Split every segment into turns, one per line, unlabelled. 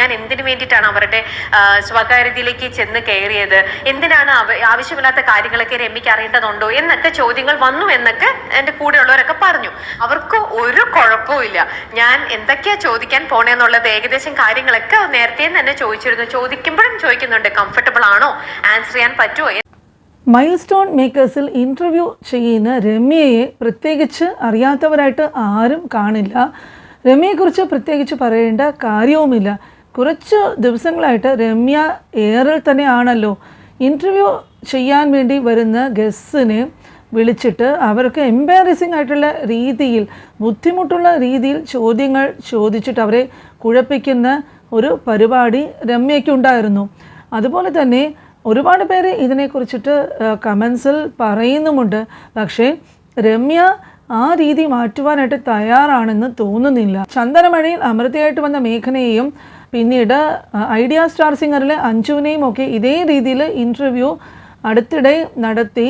ഞാൻ എന്തിനു വേണ്ടിയിട്ടാണ് അവരുടെ സ്വകാര്യതയിലേക്ക് ചെന്ന് കയറിയത്? എന്തിനാണ് ആവശ്യമില്ലാത്ത കാര്യങ്ങളൊക്കെ രമ്യക്ക് അറിയേണ്ടതുണ്ടോ? എന്നൊക്കെ ചോദ്യങ്ങൾ വന്നു എന്നൊക്കെ എന്റെ കൂടെയുള്ളവരൊക്കെ പറഞ്ഞു. അവർക്ക് ഒരു കുഴപ്പവും ഇല്ല. ഞാൻ എന്തൊക്കെയാ ചോദിക്കാൻ പോണേന്നുള്ളത് ഏകദേശം കാര്യങ്ങളൊക്കെ നേരത്തെ തന്നെ ചോദിച്ചിരുന്നു. ചോദിക്കുമ്പോഴും ചോദിക്കുന്നുണ്ട് കംഫർട്ടബിൾ ആണോ? ആൻസർ ചെയ്യാൻ പറ്റുമോ
മൈൽ സ്റ്റോൺ മേക്കേഴ്സിൽ ഇന്റർവ്യൂ ചെയ്യുന്ന രമ്യയെ പ്രത്യേകിച്ച് അറിയാത്തവരായിട്ട് ആരും കാണില്ല. രമ്യയെക്കുറിച്ച് പ്രത്യേകിച്ച് പറയേണ്ട കാര്യവുമില്ല. കുറച്ച് ദിവസങ്ങളായിട്ട് രമ്യ എയറിൽ തന്നെയാണല്ലോ. ഇന്റർവ്യൂ ചെയ്യാൻ വേണ്ടി വരുന്ന ഗസ്റ്റിനെ വിളിച്ചിട്ട് അവർക്ക് എംബാരസിംഗ് ആയിട്ടുള്ള രീതിയിൽ ബുദ്ധിമുട്ടുള്ള രീതിയിൽ ചോദ്യങ്ങൾ ചോദിച്ചിട്ട് അവരെ കുഴപ്പിക്കുന്ന ഒരു പരിപാടി രമ്യയ്ക്കുണ്ടായിരുന്നു. അതുപോലെ തന്നെ ഒരുപാട് പേര് ഇതിനെക്കുറിച്ചിട്ട് കമൻസിൽ പറയുന്നുമുണ്ട്. പക്ഷേ രമ്യ ആ രീതി മാറ്റുവാനായിട്ട് തയ്യാറാണെന്ന് തോന്നുന്നില്ല. ചന്ദനമഴയിൽ അമൃതയായിട്ട് വന്ന മേഘനയെയും പിന്നീട് ഐഡിയ സ്റ്റാർ സിംഗറിലെ അഞ്ജുവിനെയും ഒക്കെ ഇതേ രീതിയിൽ ഇന്റർവ്യൂ അടുത്തിടെ നടത്തി.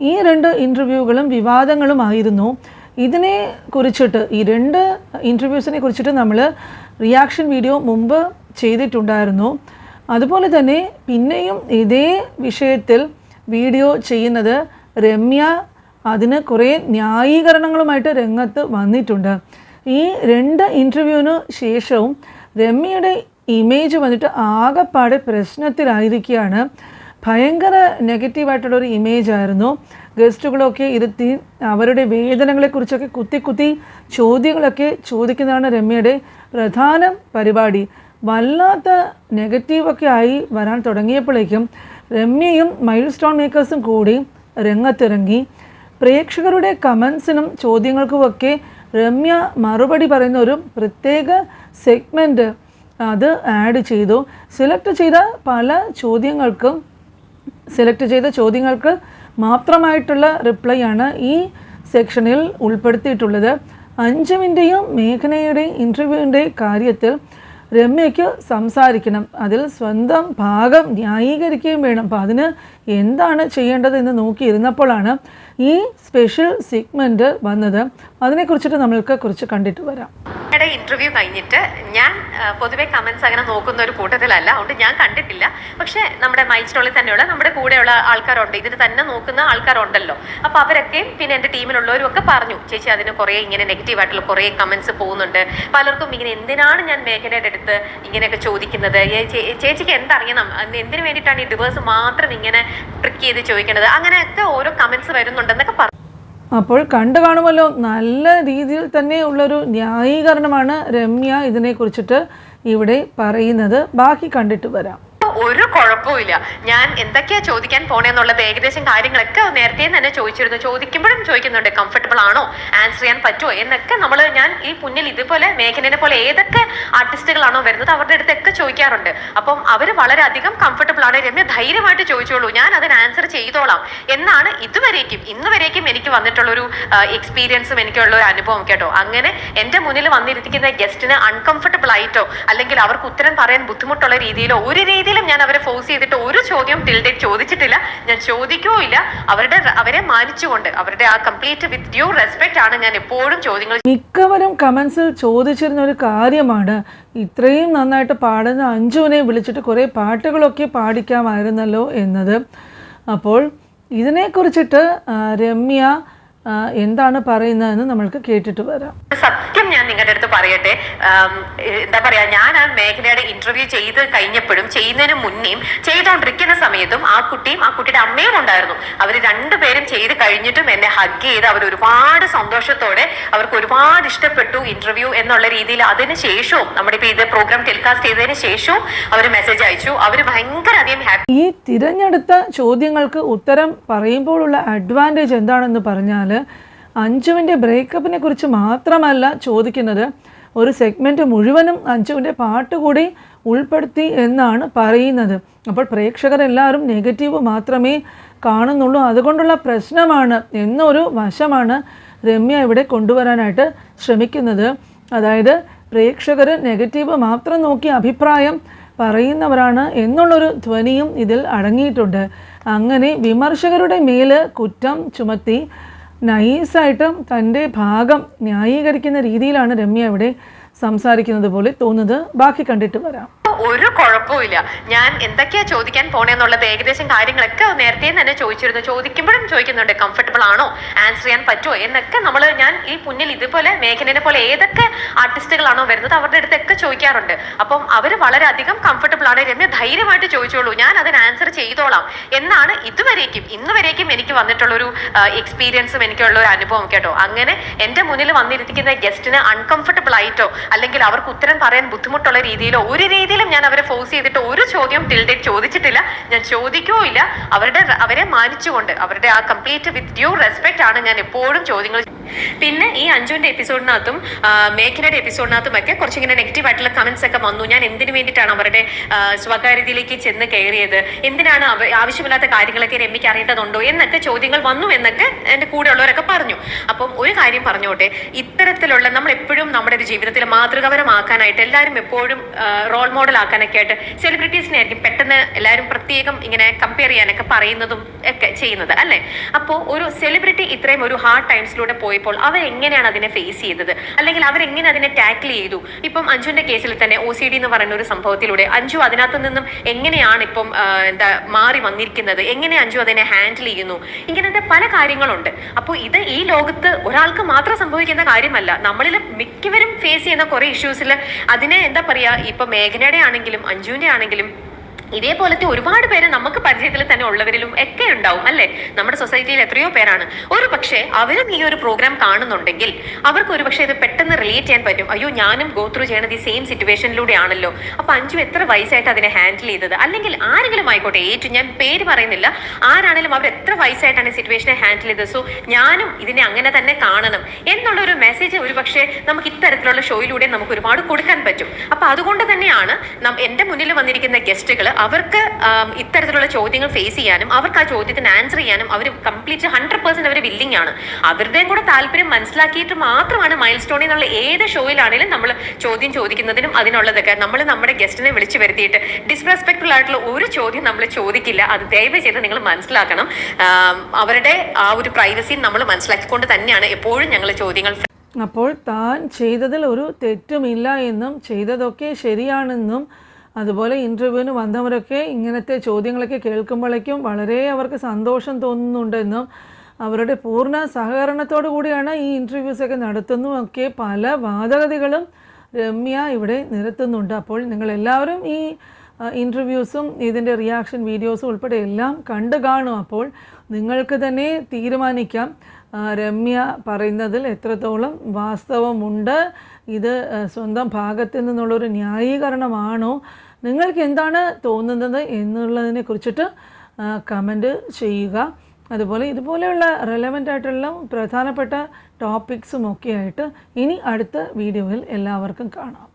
ഈ രണ്ട് ഇന്റർവ്യൂകളും വിവാദങ്ങളുമായിരുന്നു ഇതിനെ കുറിച്ചിട്ട് ഈ രണ്ട് ഇന്റർവ്യൂസിനെ കുറിച്ചിട്ട് നമ്മൾ റിയാക്ഷൻ വീഡിയോ മുമ്പ് ചെയ്തിട്ടുണ്ടായിരുന്നു. അതുപോലെ തന്നെ പിന്നെയും ഇതേ വിഷയത്തിൽ വീഡിയോ ചെയ്യുന്നത് രമ്യ അതിന് കുറേ ന്യായീകരണങ്ങളുമായിട്ട് രംഗത്ത് വന്നിട്ടുണ്ട്. ഈ രണ്ട് ഇന്റർവ്യൂവിന് ശേഷവും രമ്യയുടെ ഇമേജ് വന്നിട്ട് ആകെപ്പാടെ പ്രശ്നത്തിലായിരിക്കുകയാണ്. ഭയങ്കര നെഗറ്റീവായിട്ടുള്ളൊരു ഇമേജ് ആയിരുന്നു. ഗസ്റ്റുകളൊക്കെ ഇരുത്തി അവരുടെ വേദനകളെക്കുറിച്ചൊക്കെ കുത്തി കുത്തി ചോദ്യങ്ങളൊക്കെ ചോദിക്കുന്നതാണ് രമ്യയുടെ പ്രധാന പരിപാടി. വല്ലാത്ത നെഗറ്റീവൊക്കെ ആയി വരാൻ തുടങ്ങിയപ്പോഴേക്കും രമ്യയും മൈൽ സ്റ്റോൺ മേക്കേഴ്സും കൂടി രംഗത്തിറങ്ങി. പ്രേക്ഷകരുടെ കമൻസിനും ചോദ്യങ്ങൾക്കുമൊക്കെ രമ്യ മറുപടി പറയുന്ന ഒരു പ്രത്യേക സെഗ്മെന്റ് അത് ആഡ് ചെയ്തു. സെലക്ട് ചെയ്ത പല ചോദ്യങ്ങൾക്കും സെലക്ട് ചെയ്ത ചോദ്യങ്ങൾക്ക് മാത്രമായിട്ടുള്ള റിപ്ലൈ ആണ് ഈ സെക്ഷനിൽ ഉൾപ്പെടുത്തിയിട്ടുള്ളത്. അഞ്ജുവിന്റെയും മേഘനയുടെയും ഇന്റർവ്യൂവിന്റെ കാര്യത്തിൽ രമ്യയ്ക്ക് സംസാരിക്കണം. അതിൽ സ്വന്തം ഭാഗം ന്യായീകരിക്കുകയും വേണം. അപ്പോൾ അതിന് എന്താണ് ചെയ്യേണ്ടതെന്ന് നോക്കിയിരുന്നപ്പോഴാണ് ഈ സ്പെഷ്യൽ സെഗ്മെന്റ് വന്നത്. അതിനെക്കുറിച്ചിട്ട് നമ്മൾക്ക് കുറിച്ച് കണ്ടിട്ട് വരാം.
ഇന്റർവ്യൂ കഴിഞ്ഞിട്ട് ഞാൻ പൊതുവെ കമന്റ്സ് അങ്ങനെ നോക്കുന്ന ഒരു കൂട്ടത്തിലല്ല. അതുകൊണ്ട് ഞാൻ കണ്ടിട്ടില്ല. പക്ഷെ നമ്മുടെ മൈസ്റ്റോളിൽ തന്നെയുള്ള നമ്മുടെ കൂടെയുള്ള ആൾക്കാരുണ്ട്. ഇതിന് തന്നെ നോക്കുന്ന ആൾക്കാരുണ്ടല്ലോ. അപ്പൊ അവരൊക്കെ പിന്നെ എന്റെ ടീമിലുള്ളവരും ഒക്കെ പറഞ്ഞു ചേച്ചി അതിന് കുറേ ഇങ്ങനെ നെഗറ്റീവ് ആയിട്ടുള്ള കുറേ കമന്റ്സ് പോകുന്നുണ്ട്. പലർക്കും ഇങ്ങനെ എന്തിനാണ് ഞാൻ മേഘനയുടെ അടുത്ത് ഇങ്ങനെയൊക്കെ ചോദിക്കുന്നത്? ചേച്ചിക്ക് എന്തറിയണം? എന്തിനു വേണ്ടിയിട്ടാണ് ഈ ഡിവേഴ്സ് മാത്രം ഇങ്ങനെ ട്രിക്ക് ചെയ്ത് ചോദിക്കുന്നത് അങ്ങനെയൊക്കെ ഓരോ കമന്റ്സ് വരുന്നുണ്ടെന്നൊക്കെ പറഞ്ഞു
അപ്പോൾ കണ്ടു കാണുമല്ലോ. നല്ല രീതിയിൽ തന്നെ ഉള്ളൊരു ന്യായീകരണമാണ് രമ്യ ഇതിനെക്കുറിച്ചിട്ട് ഇവിടെ പറയുന്നത്. ബാക്കി കണ്ടിട്ട് വരാം.
ഒരു കുഴപ്പമില്ല ഞാൻ എന്തൊക്കെയാ ചോദിക്കാൻ പോണേന്നുള്ളത് ഏകദേശം കാര്യങ്ങളൊക്കെ നേരത്തെ തന്നെ ചോദിച്ചിരുന്നു. ചോദിക്കുമ്പോഴും ചോദിക്കുന്നുണ്ട് കംഫർട്ടബിൾ ആണോ? ആൻസർ ചെയ്യാൻ പറ്റുമോ എന്നൊക്കെ നമ്മൾ ഞാൻ ഈ മുന്നിൽ ഇതുപോലെ മേഘനെ പോലെ ഏതൊക്കെ ആർട്ടിസ്റ്റുകളാണോ വരുന്നത് അവരുടെ അടുത്തൊക്കെ ചോദിക്കാറുണ്ട്. അപ്പം അവർ വളരെയധികം കംഫർട്ടബിൾ ആണ്. രമ്യ ധൈര്യമായിട്ട് ചോദിച്ചോളൂ. ഞാൻ അതിന് ആൻസർ ചെയ്തോളാം. എന്നാണ് ഇതുവരേക്കും ഇന്ന് വരേക്കും എനിക്ക് വന്നിട്ടുള്ള ഒരു എക്സ്പീരിയൻസും എനിക്കുള്ള ഒരു അനുഭവം കേട്ടോ. അങ്ങനെ എന്റെ മുന്നിൽ വന്നിരിക്കുന്ന ഗസ്റ്റിന് അൺകംഫർട്ടബിൾ ആയിട്ടോ അല്ലെങ്കിൽ അവർക്ക് ഉത്തരം പറയാൻ ബുദ്ധിമുട്ടുള്ള രീതിയിലോ ഒരു രീതിയിലും ഞാൻ അവരെ ഫോഴ്സ് ചെയ്തിട്ട് ഒരു ചോദ്യം ടിൽഡേ ചോദിച്ചിട്ടില്ല. ഞാൻ ചോദിക്കുകയില്ല അവരുടെ അവരെ മാനിച്ചുകൊണ്ട് അവരുടെ ആ കംപ്ലീറ്റ് വിത്ത് ഡ്യൂ റെസ്പെക്ട് ആണ് ഞാൻ എപ്പോഴും ചോദ്യങ്ങൾ
മിക്കവരും കമൻസിൽ ചോദിച്ചിരുന്ന ഒരു കാര്യമാണ്. ഇത്രയും നന്നായിട്ട് പാടുന്ന അഞ്ജുവിനെ വിളിച്ചിട്ട് കുറേ പാട്ടുകളൊക്കെ പാടിക്കാമായിരുന്നല്ലോ എന്നത്. അപ്പോൾ ഇതിനെക്കുറിച്ചിട്ട് രമ്യ എന്താണ് പറയുന്നതെന്ന് നമ്മൾക്ക് കേട്ടിട്ട് വരാം.
സത്യം ഞാൻ നിങ്ങളുടെ അടുത്ത് പറയട്ടെ. എന്താ പറയാ ഞാൻ ആ മേഖലയുടെ ഇന്റർവ്യൂ ചെയ്ത് കഴിഞ്ഞപ്പോഴും ചെയ്യുന്നതിന് മുന്നേയും ചെയ്തുകൊണ്ടിരിക്കുന്ന സമയത്തും ആ കുട്ടിയും ആ കുട്ടിയുടെ അമ്മയും ഉണ്ടായിരുന്നു. അവർ രണ്ടുപേരും ചെയ്ത് കഴിഞ്ഞിട്ടും എന്നെ ഹഗ് ചെയ്ത് അവർ ഒരുപാട് സന്തോഷത്തോടെ അവർക്ക് ഒരുപാട് ഇഷ്ടപ്പെട്ടു ഇന്റർവ്യൂ എന്നുള്ള രീതിയിൽ. അതിന് ശേഷവും നമ്മുടെ ഇപ്പൊ ഇത് പ്രോഗ്രാം ടെലികാസ്റ്റ് ചെയ്തതിന് ശേഷവും അവർ മെസ്സേജ് അയച്ചു. അവർ ഭയങ്കര അധികം ഹാപ്പി
ഈ തിരഞ്ഞെടുത്ത ചോദ്യങ്ങൾക്ക് ഉത്തരം പറയുമ്പോഴുള്ള അഡ്വാന്റേജ് എന്താണെന്ന് പറഞ്ഞാൽ അഞ്ജുവിന്റെ ബ്രേക്കപ്പിനെ കുറിച്ച് മാത്രമല്ല ചോദിക്കുന്നത്. ഒരു സെഗ്മെന്റ് മുഴുവനും അഞ്ജുവിന്റെ പാട്ട് കൂടി ഉൾപ്പെടുത്തി എന്നാണ് പറയുന്നത്. അപ്പോൾ പ്രേക്ഷകരെല്ലാവരും നെഗറ്റീവ് മാത്രമേ കാണുന്നുള്ളൂ. അതുകൊണ്ടുള്ള പ്രശ്നമാണ് എന്നൊരു വശമാണ് രമ്യ ഇവിടെ കൊണ്ടുവരാനായിട്ട് ശ്രമിക്കുന്നത്. അതായത് പ്രേക്ഷകർ നെഗറ്റീവ് മാത്രം നോക്കി അഭിപ്രായം പറയുന്നവരാണ് എന്നുള്ളൊരു ധ്വനിയും ഇതിൽ അടങ്ങിയിട്ടുണ്ട്. അങ്ങനെ വിമർശകരുടെ മേൽ കുറ്റം ചുമത്തി നൈസായിട്ടും തന്റെ ഭാഗം ന്യായീകരിക്കുന്ന രീതിയിലാണ് രമ്യ ഇവിടെ സംസാരിക്കുന്നത് പോലെ തോന്നുന്നത്. ബാക്കി കണ്ടിട്ട് വരാം.
ഒരു കുഴപ്പമില്ല ഞാൻ എന്തൊക്കെയാ ചോദിക്കാൻ പോണേന്നുള്ളത് ഏകദേശം കാര്യങ്ങളൊക്കെ നേരത്തെ തന്നെ ചോദിച്ചിരുന്നു. ചോദിക്കുമ്പോഴും ചോദിക്കുന്നുണ്ട് കംഫർട്ടബിൾ ആണോ? ആൻസർ ചെയ്യാൻ പറ്റുമോ എന്നൊക്കെ നമ്മൾ ഞാൻ ഈ മുന്നിൽ ഇതുപോലെ മേഘനെ പോലെ ഏതൊക്കെ ആർട്ടിസ്റ്റുകളാണോ വരുന്നത് അവരുടെ അടുത്തൊക്കെ ചോദിക്കാറുണ്ട്. അപ്പം അവർ വളരെയധികം കംഫർട്ടബിൾ ആണ്. രമ്യ ധൈര്യമായിട്ട് ചോദിച്ചോളൂ. ഞാൻ അതിന് ആൻസർ ചെയ്തോളാം. എന്നാണ് ഇതുവരേക്കും ഇന്ന് വരേക്കും എനിക്ക് വന്നിട്ടുള്ളൊരു എക്സ്പീരിയൻസും എനിക്കുള്ള ഒരു അനുഭവം കേട്ടോ. അങ്ങനെ എന്റെ മുന്നിൽ വന്നിരിക്കുന്ന ഗസ്റ്റിന് അൺകംഫർട്ടബിൾ ആയിട്ടോ അല്ലെങ്കിൽ അവർക്ക് ഉത്തരം പറയാൻ ബുദ്ധിമുട്ടുള്ള രീതിയിലോ ഒരു രീതിയിലും ഞാൻ അവരെ ഫോഴ്സ് ചെയ്തിട്ട് ഒരു ചോദ്യം ടിൽ ചോദിച്ചിട്ടില്ല. ഞാൻ ചോദിക്കുകയോ ഇല്ല. അവരുടെ അവരെ മാനിച്ചുകൊണ്ട് അവരുടെ ആ കംപ്ലീറ്റ് വിത്ത് ഡ്യൂ റെസ്പെക്റ്റ് ആണ് ഞാൻ എപ്പോഴും ചോദ്യങ്ങൾ പിന്നെ ഈ അഞ്ജുവിന്റെ എപ്പിസോഡിനകത്തും മേഖലയുടെ എപ്പിസോഡിനകത്തും ഒക്കെ കുറച്ചിങ്ങനെ നെഗറ്റീവ് ആയിട്ടുള്ള കമന്റ്സ് ഒക്കെ വന്നു. ഞാൻ എന്തിനു വേണ്ടിയിട്ടാണ് അവരുടെ സ്വകാര്യതയിലേക്ക് ചെന്ന് കയറിയത്? എന്തിനാണ് ആവശ്യമില്ലാത്ത കാര്യങ്ങളൊക്കെ രമ്യക്ക് അറിയേണ്ടതുണ്ടോ? എന്നൊക്കെ ചോദ്യങ്ങൾ വന്നു എന്നൊക്കെ എന്റെ കൂടെയുള്ളവരൊക്കെ പറഞ്ഞു. അപ്പം ഒരു കാര്യം പറഞ്ഞോട്ടെ. ഇത്തരത്തിലുള്ള നമ്മൾ എപ്പോഴും നമ്മുടെ ഒരു ജീവിതത്തിൽ മാതൃകാപരമാക്കാനായിട്ട് എല്ലാവരും എപ്പോഴും റോൾ മോഡൽ ആക്കാനൊക്കെ ആയിട്ട് സെലിബ്രിറ്റീസിനെ ആയിരിക്കും പെട്ടെന്ന് എല്ലാവരും പ്രത്യേകം ഇങ്ങനെ കമ്പയർ ചെയ്യാനൊക്കെ പറയുന്നതും ഒക്കെ ചെയ്യുന്നത് അല്ലേ? അപ്പോൾ ഒരു സെലിബ്രിറ്റി ഇത്രയും ഒരു ഹാർഡ് ടൈംസിലൂടെ പോയപ്പോൾ അവരെങ്ങനെയാണ് അതിനെ ഫേസ് ചെയ്തത്? അല്ലെങ്കിൽ അവരെങ്ങനെ അതിനെ ടാക്കിൾ ചെയ്തു? ഇപ്പം അഞ്ജുവിന്റെ കേസിൽ തന്നെ ഒ സി ഡി എന്ന് പറയുന്ന ഒരു സംഭവത്തിലൂടെ അഞ്ജു അതിനകത്ത് നിന്നും എങ്ങനെയാണ് ഇപ്പം എന്താ മാറി വന്നിരിക്കുന്നത്? എങ്ങനെ അഞ്ജു അതിനെ ഹാൻഡിൽ ചെയ്യുന്നു? ഇങ്ങനത്തെ പല കാര്യങ്ങളുണ്ട്. അപ്പോൾ ഇത് ഈ ലോകത്ത് ഒരാൾക്ക് മാത്രം സംഭവിക്കുന്ന കാര്യമല്ല. നമ്മളിൽ മിക്കവരും ഫേസ് ചെയ്യുന്ന കുറെ ഇഷ്യൂസിൽ അതിനെ എന്താ പറയുക ഇപ്പൊ മേഘനയുടെ ആണെങ്കിലും അഞ്ജുവിന്റെ ആണെങ്കിലും ഇതേപോലത്തെ ഒരുപാട് പേര് നമുക്ക് പരിചയത്തിൽ തന്നെ ഉള്ളവരിലും ഒക്കെ ഉണ്ടാവും അല്ലെ? നമ്മുടെ സൊസൈറ്റിയിൽ എത്രയോ പേരാണ്. ഒരു പക്ഷേ അവരും ഈ ഒരു പ്രോഗ്രാം കാണുന്നുണ്ടെങ്കിൽ അവർക്ക് ഒരു പക്ഷേ ഇത് പെട്ടെന്ന് റിലേറ്റ് ചെയ്യാൻ പറ്റും. അയ്യോ ഞാനും ഗോ ത്രൂ ചെയ്യണത് ഈ സെയിം സിറ്റുവേഷനിലൂടെ ആണല്ലോ അപ്പൊ അഞ്ചു എത്ര വയസ്സായിട്ട് അതിനെ ഹാൻഡിൽ ചെയ്തത്? അല്ലെങ്കിൽ ആരെങ്കിലും ആയിക്കോട്ടെ ഏറ്റവും ഞാൻ പേര് പറയുന്നില്ല. ആരാണെങ്കിലും അവർ എത്ര വയസ്സായിട്ടാണ് സിറ്റുവേഷനെ ഹാൻഡിൽ ചെയ്തത്? സോ ഞാനും ഇതിനെ അങ്ങനെ തന്നെ കാണണം എന്നുള്ള ഒരു മെസ്സേജ് ഒരു പക്ഷേ നമുക്ക് ഇത്തരത്തിലുള്ള ഷോയിലൂടെ നമുക്ക് ഒരുപാട് കൊടുക്കാൻ പറ്റും. അപ്പൊ അതുകൊണ്ട് തന്നെയാണ് എന്റെ മുന്നിൽ വന്നിരിക്കുന്ന ഗസ്റ്റുകൾ അവർക്ക് ഇത്തരത്തിലുള്ള ചോദ്യങ്ങൾ ഫേസ് ചെയ്യാനും അവർക്ക് ആ ചോദ്യത്തിന് ആൻസർ ചെയ്യാനും അവർ കംപ്ലീറ്റ് ഹൺഡ്രഡ് പെർസെന്റ് അവർ വില്ലിംഗ് ആണ്. അവരുടെയും കൂടെ താല്പര്യം മനസ്സിലാക്കിയിട്ട് മാത്രമാണ് മൈൽ സ്റ്റോണിൽ നിന്നുള്ള ഏത് ഷോയിലാണെങ്കിലും നമ്മൾ ചോദ്യം ചോദിക്കുന്നതിനും അതിനുള്ളതൊക്കെ. നമ്മൾ നമ്മുടെ ഗസ്റ്റിനെ വിളിച്ചു വരുത്തിയിട്ട് ഡിസ്റെസ്പെക്ട്ഫുൾ ആയിട്ടുള്ള ഒരു ചോദ്യം നമ്മൾ ചോദിക്കില്ല. അത് ദയവ് ചെയ്ത് നിങ്ങൾ മനസ്സിലാക്കണം. അവരുടെ ആ ഒരു പ്രൈവസി നമ്മൾ മനസ്സിലാക്കിക്കൊണ്ട് തന്നെയാണ് എപ്പോഴും ഞങ്ങൾ ചോദ്യങ്ങൾ
അപ്പോൾ താൻ ചെയ്തതിൽ ഒരു തെറ്റുമില്ല എന്നും ചെയ്തതൊക്കെ ശരിയാണെന്നും അതുപോലെ ഇന്റർവ്യൂവിന് വന്നവരൊക്കെ ഇങ്ങനത്തെ ചോദ്യങ്ങളൊക്കെ കേൾക്കുമ്പോഴേക്കും വളരെ അവർക്ക് സന്തോഷം തോന്നുന്നുണ്ടെന്നും അവരുടെ പൂർണ സഹകരണത്തോടു കൂടിയാണ് ഈ ഇന്റർവ്യൂസൊക്കെ നടത്തുന്നതുമൊക്കെ പല വാദഗതികളും രമ്യ ഇവിടെ നിരത്തുന്നുണ്ട്. അപ്പോൾ നിങ്ങളെല്ലാവരും ഈ ഇന്റർവ്യൂസും ഇതിന്റെ റിയാക്ഷൻ വീഡിയോസും ഉൾപ്പെടെ എല്ലാം കണ്ടു കാണും. അപ്പോൾ നിങ്ങൾക്ക് തന്നെ തീരുമാനിക്കാം. രമ്യ പറയുന്നതിൽ എത്രത്തോളം വാസ്തവമുണ്ട് ഇത് സ്വന്തം ഭാഗത്ത് നിന്നുള്ളൊരു ന്യായീകരണമാണോ? നിങ്ങൾക്ക് എന്താണ് തോന്നുന്നത് എന്നുള്ളതിനെ കുറിച്ചിട്ട് കമന്റ് ചെയ്യുക. അതുപോലെ ഇതുപോലെയുള്ള റെലവന്റ് ആയിട്ടുള്ള പ്രധാനപ്പെട്ട ടോപ്പിക്സും ഒക്കെ ആയിട്ട് ഇനി അടുത്ത വീഡിയോയിൽ എല്ലാവർക്കും കാണാം.